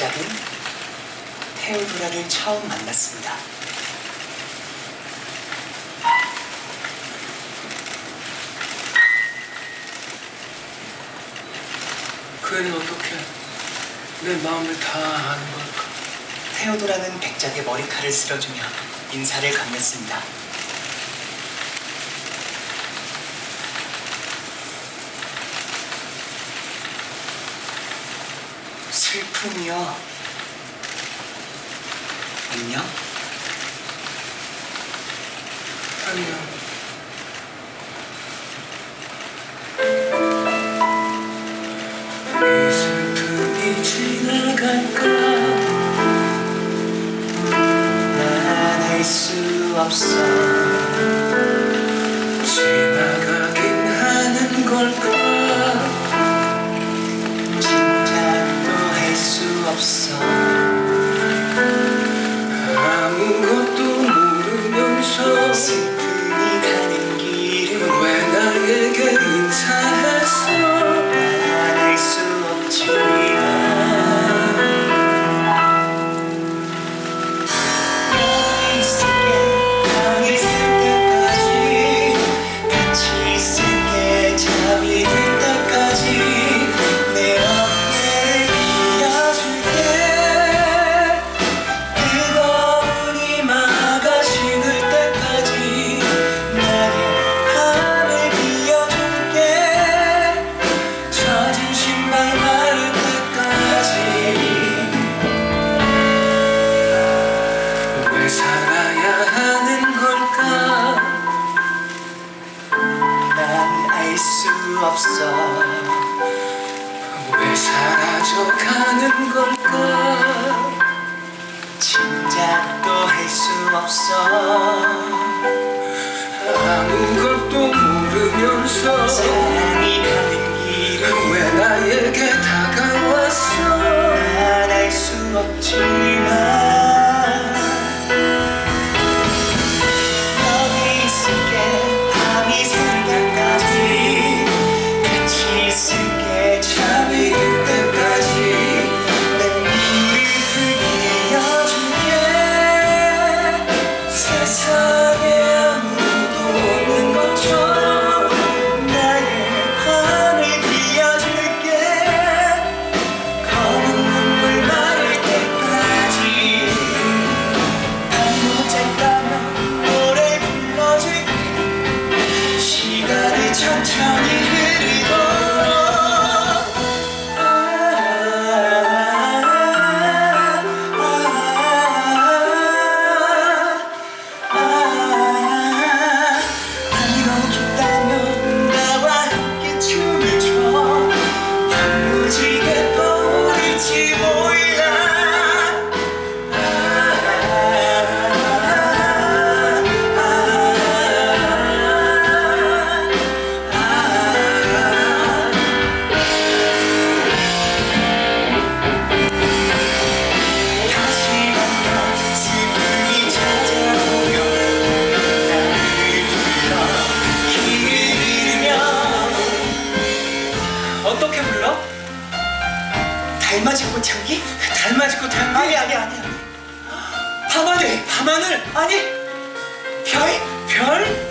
백작은 테오도라를 처음 만났습니다. 그 애는 어떻게 내 마음을 다 아는 걸까? 테오도라는 백작의 머리칼을 쓸어주며 인사를 건넸습니다. 슬픔이여. 안녕? 수 없어. 없어 왜 사라져 가는 걸까? 짐작도 할 수 없어 아무것도 모르면서 사랑이 가는 길을 왜 나에게 다가왔어? 난 알 수 없지만 달맞이 꽃향기? 달맞이 꽃 향기? 아니 아니 아니 아니 밤하늘 밤하늘 아니 별? 별?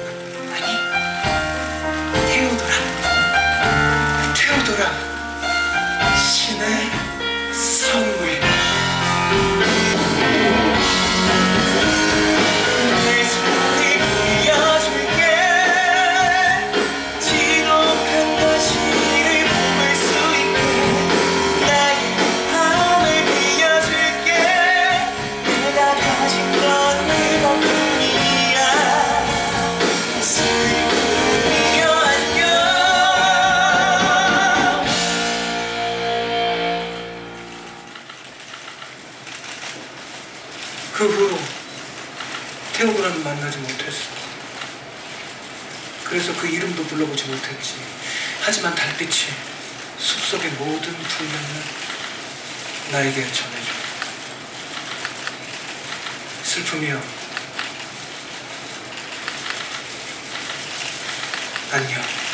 그 후로 태우더라는 만나지 못했어. 그래서 그 이름도 불러보지 못했지. 하지만 달빛이 숲속의 모든 불면을 나에게 전해줘. 슬픔이여 안녕